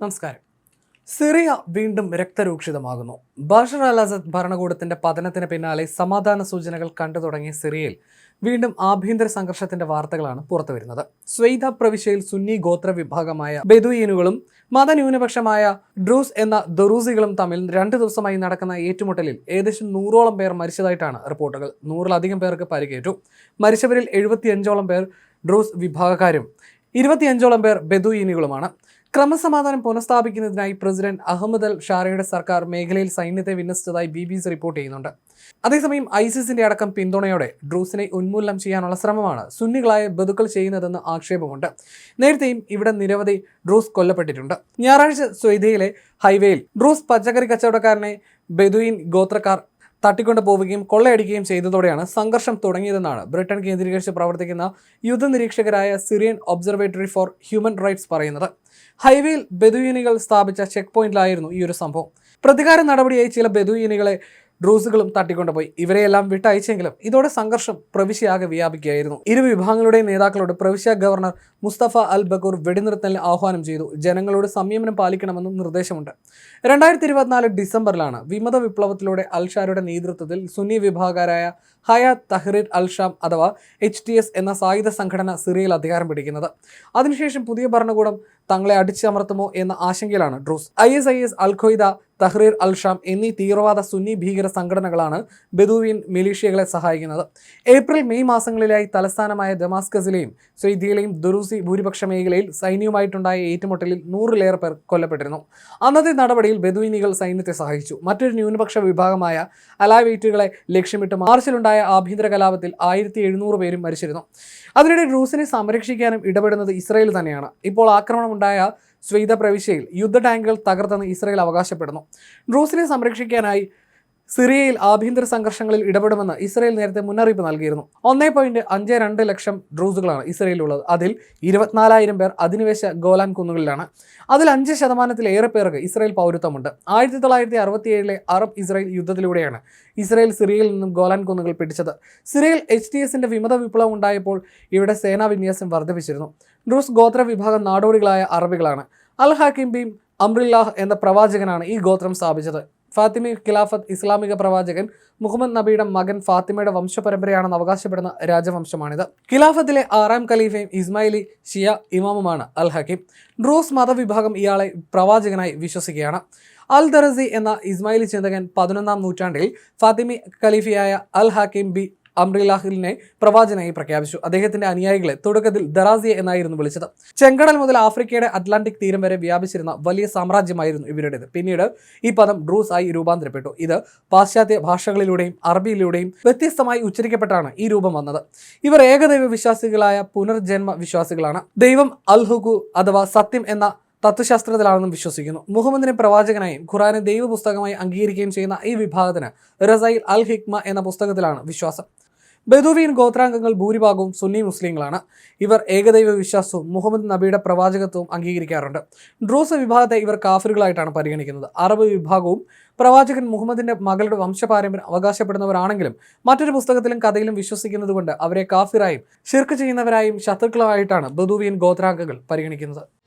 നമസ്കാരം. സിറിയ വീണ്ടും രക്തരൂക്ഷിതമാകുന്നു. ബഷർ അൽ അസദ് ഭരണകൂടത്തിന്റെ പതനത്തിന് പിന്നാലെ സമാധാന സൂചനകൾ കണ്ടു തുടങ്ങിയ സിറിയയിൽ വീണ്ടും ആഭ്യന്തര സംഘർഷത്തിന്റെ വാർത്തകളാണ് പുറത്തുവരുന്നത്. സ്വൈദ പ്രവിശ്യയിൽ സുന്നി ഗോത്ര വിഭാഗമായ ബെദുയീനുകളും മതന്യൂനപക്ഷമായ ഡ്രൂസ് എന്ന ദറൂസികളും തമ്മിൽ രണ്ടു ദിവസമായി നടക്കുന്ന ഏറ്റുമുട്ടലിൽ ഏകദേശം നൂറോളം പേർ മരിച്ചതായിട്ടാണ് റിപ്പോർട്ടുകൾ. നൂറിലധികം പേർക്ക് പരിക്കേറ്റു. മരിച്ചവരിൽ എഴുപത്തിയഞ്ചോളം പേർ ഡ്രൂസ് വിഭാഗക്കാരും ഇരുപത്തിയഞ്ചോളം പേർ ബെദുയീനുകളുമാണ് ക്രമസമാധാനം പുനഃസ്ഥാപിക്കുന്നതിനായി പ്രസിഡന്റ് അഹമ്മദ് അൽ ഷാറയുടെ സർക്കാർ മേഖലയിൽ സൈന്യത്തെ വിന്യസിച്ചതായി ബി ബി സി റിപ്പോർട്ട് ചെയ്യുന്നുണ്ട്. അതേസമയം ഐസിസിന്റെ അടക്കം പിന്തുണയോടെ ഡ്രൂസിനെ ഉന്മൂലനം ചെയ്യാനുള്ള ശ്രമമാണ് സുന്നികളായ ബന്ധുക്കൾ ചെയ്യുന്നതെന്ന് ആക്ഷേപമുണ്ട്. നേരത്തെയും ഇവിടെ നിരവധി ഡ്രൂസ് കൊല്ലപ്പെട്ടിട്ടുണ്ട്. ഞായറാഴ്ച സ്വൈദയിലെ ഹൈവേയിൽ ഡ്രൂസ് പച്ചക്കറി കച്ചവടക്കാരനെ ബെദുയിൻ ഗോത്രക്കാർ തട്ടിക്കൊണ്ടു പോവുകയും കൊള്ളയടിക്കുകയും ചെയ്തതോടെയാണ് സംഘർഷം തുടങ്ങിയതെന്നാണ് ബ്രിട്ടൻ കേന്ദ്രീകരിച്ച് പ്രവർത്തിക്കുന്ന യുദ്ധ നിരീക്ഷകരായ Syrian observatory for human rights പറയുന്നത്. ഹൈവേയിൽ ബെദുയിനികൾ സ്ഥാപിച്ച ചെക്ക് പോയിന്റിലായിരുന്നു ഈ ഒരു സംഭവം. പ്രതികാര നടപടിയായി ചില ബെദുയിനികളെ ഡ്രൂസുകളും തട്ടിക്കൊണ്ടുപോയി. ഇവരെയെല്ലാം വിട്ടയച്ചെങ്കിലും ഇതോടെ സംഘർഷം പ്രവിശ്യയാകെ വ്യാപിക്കുകയായിരുന്നു. ഇരു വിഭാഗങ്ങളുടെയും നേതാക്കളോട് പ്രവിശ്യ ഗവർണർ മുസ്തഫ അൽ ബക്കൂർ വെടിനിർത്തലിന് ആഹ്വാനം ചെയ്തു. ജനങ്ങളോട് സംയമനം പാലിക്കണമെന്നും നിർദ്ദേശമുണ്ട്. രണ്ടായിരത്തി ഇരുപത്തിനാല് ഡിസംബറിലാണ് വിമത വിപ്ലവത്തിലൂടെ അൽഷാരുടെ നേതൃത്വത്തിൽ സുന്നി വിഭാഗക്കാരായ ഹയാത്ത് തഹ്രീർ അൽ ഷാം അഥവാ എച്ച് ടി എസ് എന്ന സായുധ സംഘടന സിറിയയിൽ അധികാരം പിടിക്കുന്നത്. അതിനുശേഷം പുതിയ ഭരണകൂടം തങ്ങളെ അടിച്ചമർത്തുമോ എന്ന ആശങ്കയിലാണ് Druze. I S I S al Qaeda Tahrir al Sham എന്നീ തീവ്രവാദ സുന്നി ഭീകര സംഘടനകളാണ് ബദൂവിൻ മിലീഷ്യകളെ സഹായിക്കുന്നത്. ഏപ്രിൽ മെയ് മാസങ്ങളിലായി തലസ്ഥാനമായ ദമാസ്കസിലെയും സ്വൈദിയിലെയും ദുറൂസി ഭൂരിപക്ഷ മേഖലയിൽ സൈന്യവുമായിട്ടുണ്ടായ ഏറ്റുമുട്ടലിൽ നൂറിലേറെ പേർ കൊല്ലപ്പെട്ടിരുന്നു. അന്നത്തെ നടപടിയിൽ ബദുവിനികൾ സൈന്യത്തെ സഹായിച്ചു. മറ്റൊരു ന്യൂനപക്ഷ വിഭാഗമായ അലാവേറ്റുകളെ ലക്ഷ്യമിട്ട് മാർച്ചിലുണ്ടായ ആഭ്യന്തര കലാപത്തിൽ ആയിരത്തി എഴുന്നൂറ് പേരും മരിച്ചിരുന്നു. അതിനിടെ ഡ്രൂസിനെ സംരക്ഷിക്കാനും ഇടപെടുന്നത് ഇസ്രയേൽ തന്നെയാണ്. ഇപ്പോൾ ആക്രമണമുണ്ടായ സ്വീത പ്രവിശ്യയിൽ യുദ്ധ ടാങ്കുകൾ തകർത്തെന്ന് ഇസ്രയേൽ അവകാശപ്പെടുന്നു. ഡ്രൂസിനെ സംരക്ഷിക്കാനായി സിറിയയിൽ ആഭ്യന്തര സംഘർഷങ്ങളിൽ ഇടപെടുമെന്ന് ഇസ്രയേൽ നേരത്തെ മുന്നറിയിപ്പ് നൽകിയിരുന്നു. ഒന്നേ പോയിന്റ് അഞ്ച് രണ്ട് ലക്ഷം ഡ്രൂസുകളാണ് ഇസ്രയേലിലുള്ളത്. അതിൽ ഇരുപത്തിനാലായിരം പേർ അധിനിവേശ ഗോലാൻ കുന്നുകളിലാണ്. അതിൽ അഞ്ച് ശതമാനത്തിലേറെ പേർക്ക് ഇസ്രയേൽ പൗരത്വമുണ്ട്. ആയിരത്തി തൊള്ളായിരത്തി അറുപത്തിയേഴിലെ അറബ് ഇസ്രയേൽ യുദ്ധത്തിലൂടെയാണ് ഇസ്രയേൽ സിറിയയിൽ നിന്നും ഗോലാൻ കുന്നുകൾ പിടിച്ചത്. സിറിയയിൽ എച്ച് ടി എസിന്റെ വിമത വിപ്ലവം ഉണ്ടായപ്പോൾ ഇവിടെ സേനാ വിന്യാസം വർദ്ധിപ്പിച്ചിരുന്നു. ഡ്രൂസ് ഗോത്ര വിഭാഗം നാടോടികളായ അറബികളാണ്. അൽ ഹാക്കിം ബീം അമ്രില്ലാഹ് എന്ന പ്രവാചകനാണ് ഈ ഗോത്രം സ്ഥാപിച്ചത്. ഫാത്തിമി ഖിലാഫത്ത് ഇസ്ലാമിക പ്രവാചകൻ മുഹമ്മദ് നബിയുടെ മകൻ ഫാത്തിമയുടെ വംശപരമ്പരയാണെന്ന് അവകാശപ്പെടുന്ന രാജവംശമാണിത്. ഖിലാഫത്തിലെ ആറാം ഖലീഫയും ഇസ്മായിലി ഷിയ ഇമാമുമാണ് അൽ ഹക്കീം ഡ്രൂസ് മതവിഭാഗം ഇയാളെ പ്രവാചകനായി വിശ്വസിക്കുകയാണ്. അൽ ദറസി എന്ന ഇസ്മായിലി ചിന്തകൻ പതിനൊന്നാം നൂറ്റാണ്ടിൽ ഫാത്തിമി ഖലീഫിയായ അൽ ഹക്കീം ബി അംറിലാഹിലിനെ പ്രവാചനായി പ്രഖ്യാപിച്ചു. അദ്ദേഹത്തിന്റെ അനുയായികളെ തുടക്കത്തിൽ ദറാസിയ എന്നായിരുന്നു വിളിച്ചത്. ചെങ്കടൽ മുതൽ ആഫ്രിക്കയുടെ അറ്റ്ലാന്റിക് തീരം വരെ വ്യാപിച്ചിരുന്ന വലിയ സാമ്രാജ്യമായിരുന്നു ഇവരുടേത്. പിന്നീട് ഈ പദം ഡ്രൂസ് ആയി രൂപാന്തരപ്പെട്ടു. ഇത് പാശ്ചാത്യ ഭാഷകളിലൂടെയും അറബിയിലൂടെയും വ്യത്യസ്തമായി ഉച്ചരിക്കപ്പെട്ടാണ് ഈ രൂപം വന്നത്. ഇവർ ഏകദൈവ വിശ്വാസികളായ പുനർജന്മ വിശ്വാസികളാണ്. ദൈവം അൽ ഹുഗു അഥവാ സത്യം എന്ന തത്വശാസ്ത്രത്തിലാണെന്നും വിശ്വസിക്കുന്നു. മുഹമ്മദിനെ പ്രവാചകനായും ഖുറാനെ ദൈവപുസ്തകമായി അംഗീകരിക്കുകയും ചെയ്യുന്ന ഈ വിഭാഗത്തിന് റസൈൽ അൽ ഹിക്മ എന്ന പുസ്തകത്തിലാണ് വിശ്വാസം. ബദൂവിയൻ ഗോത്രാംഗങ്ങൾ ഭൂരിഭാഗവും സുന്നി മുസ്ലിങ്ങളാണ്. ഇവർ ഏകദൈവ വിശ്വാസവും മുഹമ്മദ് നബിയുടെ പ്രവാചകത്വവും അംഗീകരിക്കാറുണ്ട്. ഡ്രൂസ് വിഭാഗത്തെ ഇവർ കാഫിറുകളായിട്ടാണ് പരിഗണിക്കുന്നത്. അറബ് വിഭാഗവും പ്രവാചകൻ മുഹമ്മദിന്റെ മകളുടെ വംശപാരമ്പര്യം അവകാശപ്പെടുന്നവരാണെങ്കിലും മറ്റൊരു പുസ്തകത്തിലും കഥയിലും വിശ്വസിക്കുന്നതുകൊണ്ട് അവരെ കാഫിറായും ഷിർക്ക് ചെയ്യുന്നവരായും ശത്രുക്കളായിട്ടാണ് ബദുവീൻ ഗോത്രാംഗങ്ങൾ പരിഗണിക്കുന്നത്.